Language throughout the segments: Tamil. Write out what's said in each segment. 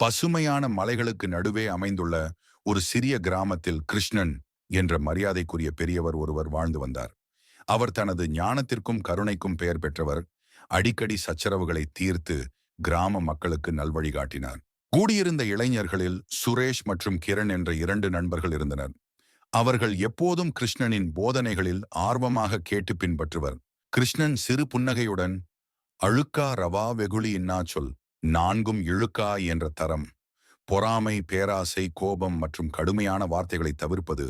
பசுமையான மலைகளுக்கு நடுவே அமைந்துள்ள ஒரு சிறிய கிராமத்தில் கிருஷ்ணன் என்ற மரியாதைக்குரிய பெரியவர் ஒருவர் வாழ்ந்து வந்தார். அவர் தனது ஞானத்திற்கும் கருணைக்கும் பெயர் பெற்றவர். அடிக்கடி சச்சரவுகளை தீர்த்து கிராம மக்களுக்கு நல்வழி காட்டினார். கூடியிருந்த இளைஞர்களில் சுரேஷ் மற்றும் கிரண் என்ற இரண்டு நண்பர்கள் இருந்தனர். அவர்கள் எப்போதும் கிருஷ்ணனின் போதனைகளில் ஆர்வமாக கேட்டு பின்பற்றுவர். கிருஷ்ணன் சிறு புன்னகையுடன் அழுக்கா ரவா வெகுளி இன்னா சொல். நான்கும் இழுக்கா என்ற தரம். பொறாமை பேராசை கோபம் மற்றும் கடுமையான வார்த்தைகளை தவிர்ப்பது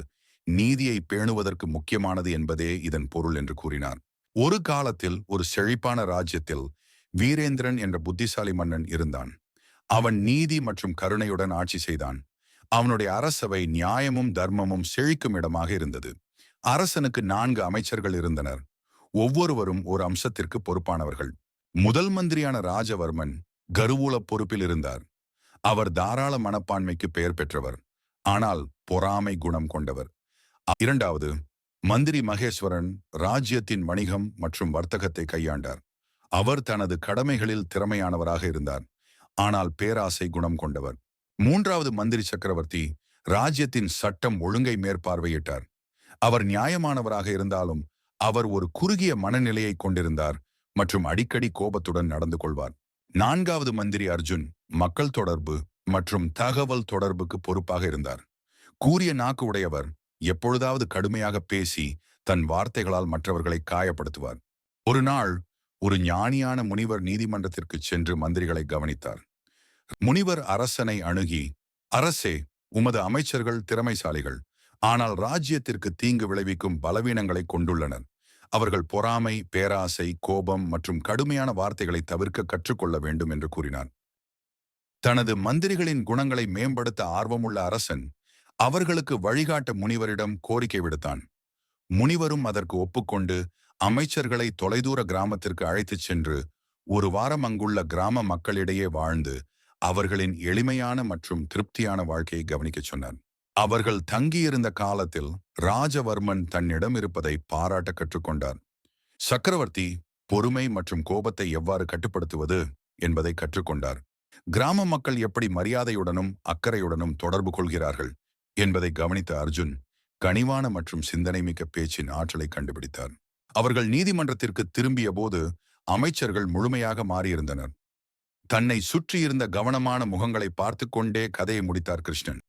நீதியை பேணுவதற்கு முக்கியமானது என்பதே இதன் பொருள் என்று கூறினார். ஒரு காலத்தில் ஒரு செழிப்பான ராஜ்யத்தில் வீரேந்திரன் என்ற புத்திசாலி மன்னன் இருந்தான். அவன் நீதி மற்றும் கருணையுடன் ஆட்சி செய்தான். அவனுடைய அரசவை நியாயமும் தர்மமும் செழிக்கும் இடமாக இருந்தது. அரசனுக்கு நான்கு அமைச்சர்கள் இருந்தனர். ஒவ்வொருவரும் ஒரு அம்சத்திற்கு பொறுப்பானவர்கள். முதல் மந்திரியான ராஜவர்மன் கருவூல பொறுப்பில் இருந்தார். அவர் தாராள மனப்பான்மைக்கு பெயர் பெற்றவர். ஆனால் பொறாமை குணம் கொண்டவர். இரண்டாவது மந்திரி மகேஸ்வரன் ராஜ்யத்தின் வணிகம் மற்றும் வர்த்தகத்தை கையாண்டார். அவர் தனது கடமைகளில் திறமையானவராக இருந்தார். ஆனால் பேராசை குணம் கொண்டவர். மூன்றாவது மந்திரி சக்கரவர்த்தி ராஜ்யத்தின் சட்டம் ஒழுங்கை மேற்பார்வையிட்டார். அவர் நியாயமானவராக இருந்தாலும் அவர் ஒரு குறுகிய மனநிலையை கொண்டிருந்தார் மற்றும் அடிக்கடி கோபத்துடன் நடந்து கொள்வார். நான்காவது மந்திரி அர்ஜுன் மக்கள் தொடர்பு மற்றும் தகவல் தொடர்புக்கு பொறுப்பாக இருந்தார். கூறிய நாக்கு உடையவர் எப்பொழுதாவது கடுமையாக பேசி தன் வார்த்தைகளால் மற்றவர்களை காயப்படுத்துவார். ஒரு நாள் ஒரு ஞானியான முனிவர் நீதிமன்றத்திற்கு சென்று மந்திரிகளை கவனித்தார். முனிவர் அரசனை அணுகி அரசே உமது அமைச்சர்கள் திறமைசாலிகள் ஆனால் ராஜ்யத்திற்கு தீங்கு விளைவிக்கும் பலவீனங்களை கொண்டுள்ளனர். அவர்கள் பொறாமை பேராசை கோபம் மற்றும் கடுமையான வார்த்தைகளை தவிர்க்க கற்றுக்கொள்ள வேண்டும் என்று கூறினார் தனது மந்திரிகளின் குணங்களை மேம்படுத்த ஆர்வமுள்ள அரசன் அவர்களுக்கு வழிகாட்ட முனிவரிடம் கோரிக்கை விடுத்தான். முனிவரும் அதற்கு ஒப்புக்கொண்டு அமைச்சர்களை தொலைதூர கிராமத்திற்கு அழைத்துச் சென்று ஒரு வாரம் அங்குள்ள கிராம மக்களிடையே வாழ்ந்து அவர்களின் எளிமையான மற்றும் திருப்தியான வாழ்க்கையை கவனிக்கச் சொன்னார் அவர்கள் தங்கியிருந்த காலத்தில் ராஜவர்மன் தன்னிடம் இருப்பதை பாராட்ட கற்றுக்கொண்டார். சக்கரவர்த்தி பொறுமை மற்றும் கோபத்தை எவ்வாறு கட்டுப்படுத்துவது என்பதை கற்றுக்கொண்டார். கிராம மக்கள் எப்படி மரியாதையுடனும் அக்கறையுடனும் தொடர்பு கொள்கிறார்கள் என்பதை கவனித்த அர்ஜுன் கனிவான மற்றும் சிந்தனை மிக்க பேச்சின் ஆற்றலை கண்டுபிடித்தார். அவர்கள் நீதிமன்றத்திற்கு திரும்பிய போது அமைச்சர்கள் முழுமையாக மாறியிருந்தனர். தன்னை சுற்றியிருந்த கவனமான முகங்களை பார்த்து கொண்டே கதையை முடித்தார் கிருஷ்ணன்.